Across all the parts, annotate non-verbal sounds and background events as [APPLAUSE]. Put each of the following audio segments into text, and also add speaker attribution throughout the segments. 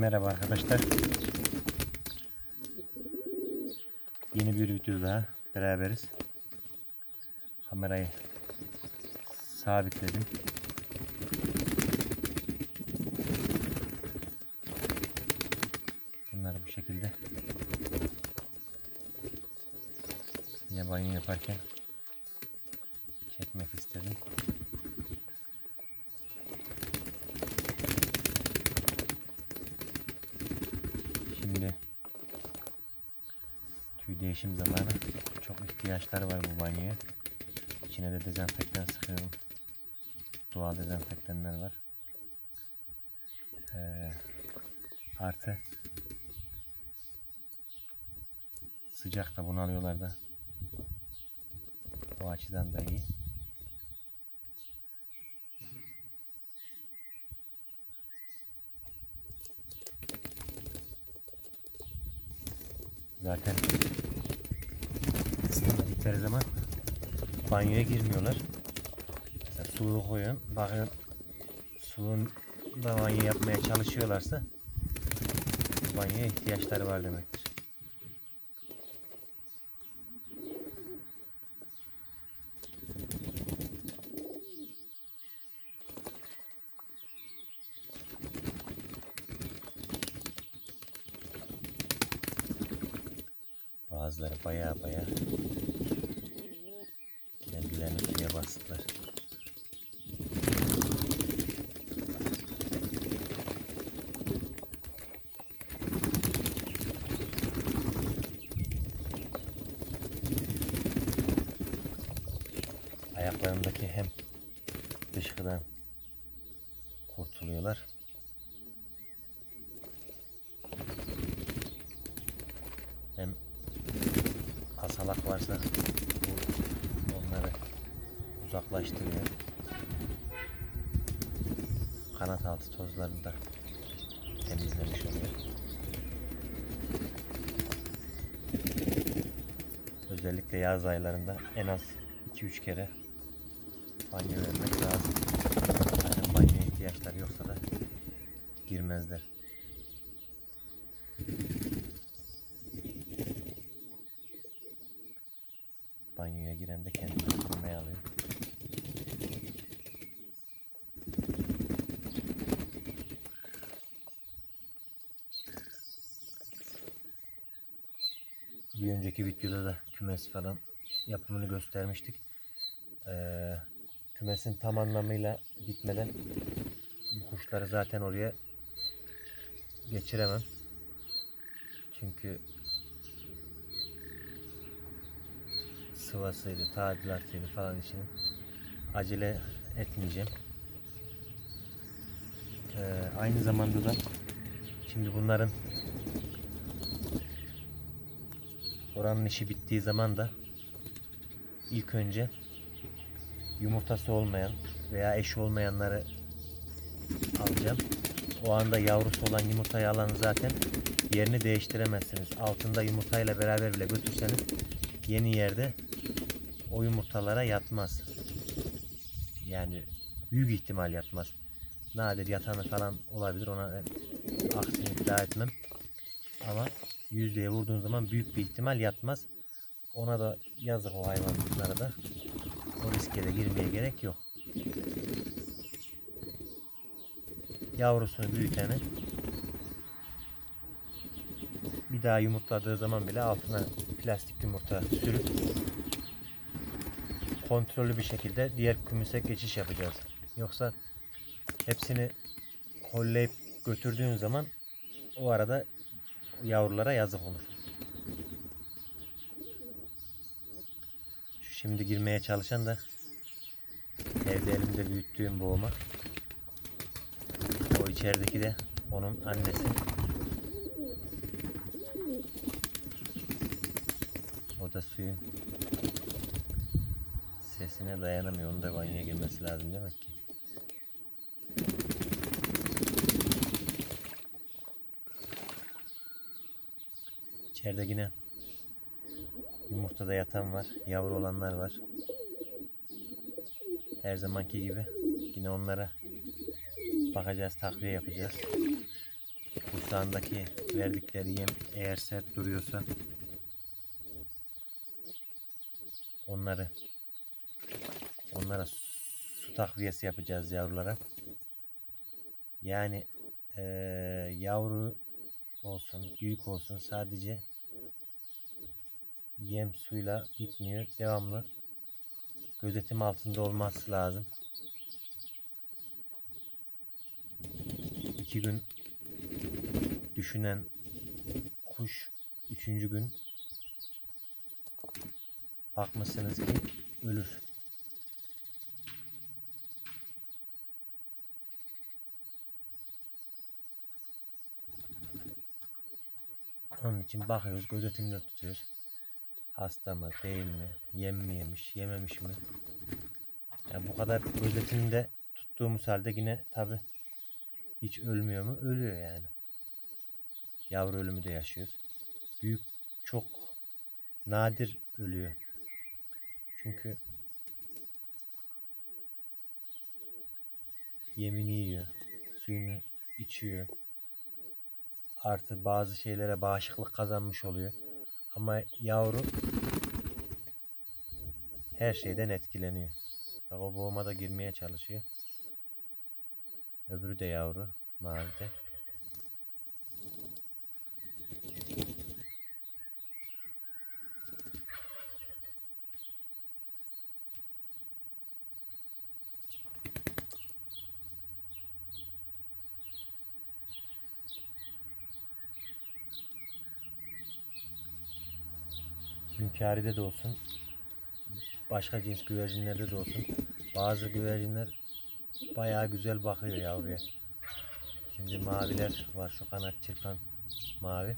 Speaker 1: Merhaba arkadaşlar. Yeni bir video daha beraberiz. Kamerayı sabitledim. Bunları bu şekilde yine banyo yaparken çekmek istedim. Şimdi tüy değişim zamanı çok ihtiyaçlar var bu banyoya. İçine de dezenfektan sıkıyorum. Doğal dezenfektanlar var. Ee, artı sıcakta bunalıyorlar da o açıdan da iyi. Zaten istemedikleri zaman banyoya girmiyorlar. Mesela suluğu koyun, bakın suluğun da banyo yapmaya çalışıyorlarsa banyoya ihtiyaçları var demektir. Bazıları baya baya bastılar. Ayaklarındaki hem dışkıdan kurtuluyorlar. Hem hasalak varsa onları uzaklaştırıyor. Kanat altı tozlarını da temizlemiş oluyor. Özellikle yaz aylarında en az 2-3 kere banyo vermek lazım. Zaten banyoya ihtiyaçları yoksa da girmezler. Banyoya giren de kendini Bir önceki videoda da kümes falan yapımını göstermiştik. Ee, kümesin tam anlamıyla bitmeden bu kuşları zaten oraya geçiremem. Çünkü sıvasıydı, tadilatıydı falan için acele etmeyeceğim. Ee, aynı zamanda da şimdi bunların oranın işi bittiği zaman da ilk önce yumurtası olmayan veya eşi olmayanları alacağım. O anda yavrusu olan yumurtayı alanı zaten yerini değiştiremezsiniz. Altında yumurtayla beraber bile götürseniz yeni yerde o yumurtalara yatmaz. Yani büyük ihtimal yatmaz. Nadir yatanı falan olabilir. Ona aksini iddia etmem. Ama yüzdeye vurduğun zaman büyük bir ihtimal yatmaz. Ona da yazık o hayvanlara da. O riske de girmeye gerek yok. Yavrusunu büyüteni bir daha yumurtladığı zaman bile altına plastik yumurta sürüp kontrollü bir şekilde diğer kümese geçiş yapacağız. Yoksa hepsini holleyip götürdüğün zaman o arada yavrulara yazık olur. Şu şimdi girmeye çalışan da evde elimde büyüttüğüm boğuma. O içerideki de onun annesi. O da suyun sesine dayanamıyor. Onun da banyoya girmesi lazım demek ki. İçeride yine yumurtada yatan var. Yavru olanlar var. Her zamanki gibi yine onlara bakacağız, takviye yapacağız. Bu Yumurtağındaki verdikleri yem eğer sert duruyorsa onları onlara su takviyesi yapacağız yavrulara. Yani eee, yavru olsun, büyük olsun sadece yem suyla bitmiyor. Devamlı gözetim altında olması lazım. İki gün düşünen kuş üçüncü gün bakmışsınız ki ölür. Onun için bakıyoruz, gözetimde tutuyoruz. Hasta mı, değil mi, yem mi yemiş, yememiş mi? Yani bu kadar gözetimde tuttuğumuz halde yine tabi hiç ölmüyor mu? Ölüyor yani. Yavru ölümü de yaşıyoruz. Büyük çok nadir ölüyor. Çünkü yemini yiyor, suyunu içiyor. Artı bazı şeylere bağışıklık kazanmış oluyor. Ama yavru her şeyden etkileniyor. Bak o boğuma da girmeye çalışıyor. Öbürü de yavru. Mavi Hünkâride de olsun, başka cins güvercinlerde de olsun. Bazı güvercinler bayağı güzel bakıyor yavruya. Şimdi maviler var şu kanat çırpan mavi.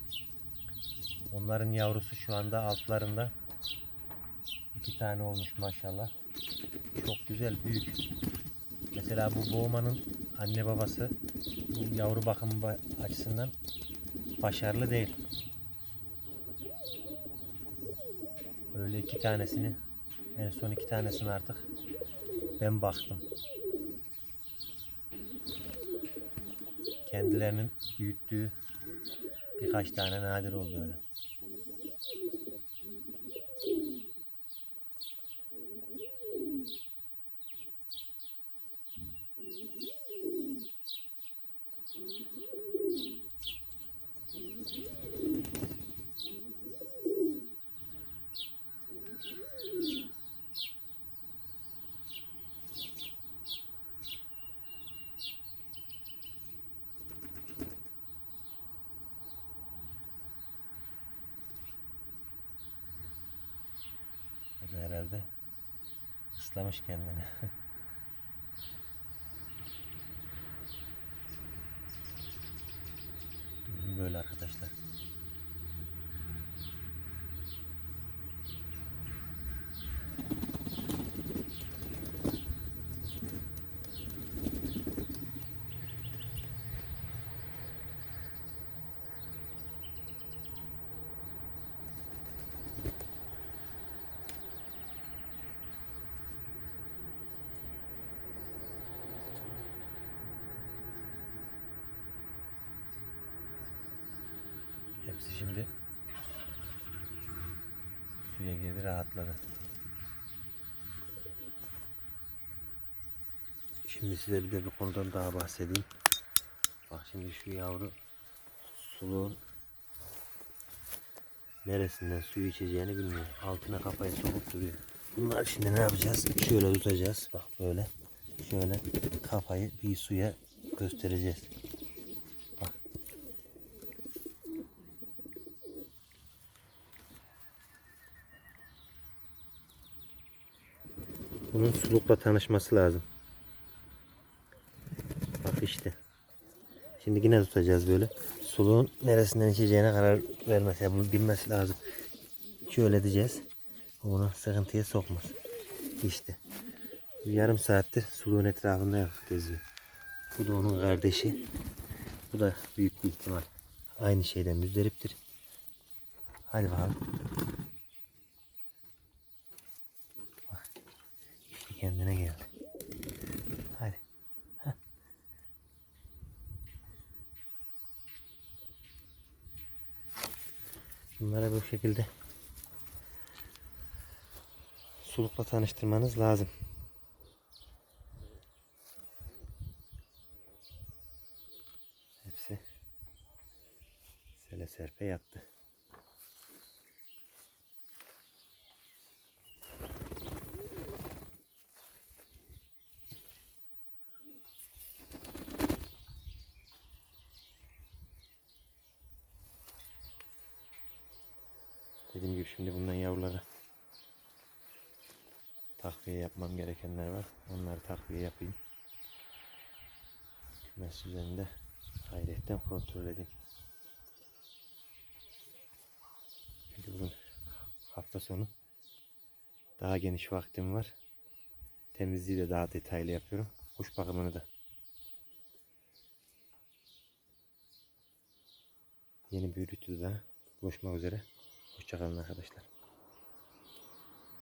Speaker 1: Onların yavrusu şu anda altlarında iki tane olmuş maşallah. Çok güzel büyük. Mesela bu boğmanın anne babası bu yavru bakımı ba- açısından başarılı değil. Öyle iki tanesini en son iki tanesini artık ben baktım. Kendilerinin büyüttüğü birkaç tane nadir oldu öyle. O da herhalde ıslamış kendini. [LAUGHS] Durum Böyle arkadaşlar. Hepsi şimdi suya girdi rahatladı. Şimdi size bir de bir konudan daha bahsedeyim. Bak şimdi şu yavru suluğun neresinden suyu içeceğini bilmiyor. Altına kafayı sokup duruyor. Bunlar şimdi ne yapacağız? Şöyle tutacağız. Bak böyle. Şöyle kafayı bir suya göstereceğiz. Bunun sulukla tanışması lazım. Bak işte. Şimdi yine tutacağız böyle. Suluğun neresinden içeceğine karar vermesi, yani bunu bilmesi lazım. Şöyle diyeceğiz. Onu sıkıntıya sokmaz. İşte. Yarım saattir suluğun etrafında geziyor. Bu da onun kardeşi. Bu da büyük bir ihtimal aynı şeyden müzdariptir. Hadi bakalım. kendine geldi. Hadi. Heh. Bunlara bu şekilde sulukla tanıştırmanız lazım. Hepsi sele serpe yattı. Gibi şimdi bundan yavruları takviye yapmam gerekenler var. Onları takviye yapayım. Kümes üzerinde hayretten kontrol edeyim. Çünkü bugün hafta sonu daha geniş vaktim var. Temizliği de daha detaylı yapıyorum. Kuş bakımını da. Yeni bir videoda buluşmak üzere. Hoşçakalın arkadaşlar.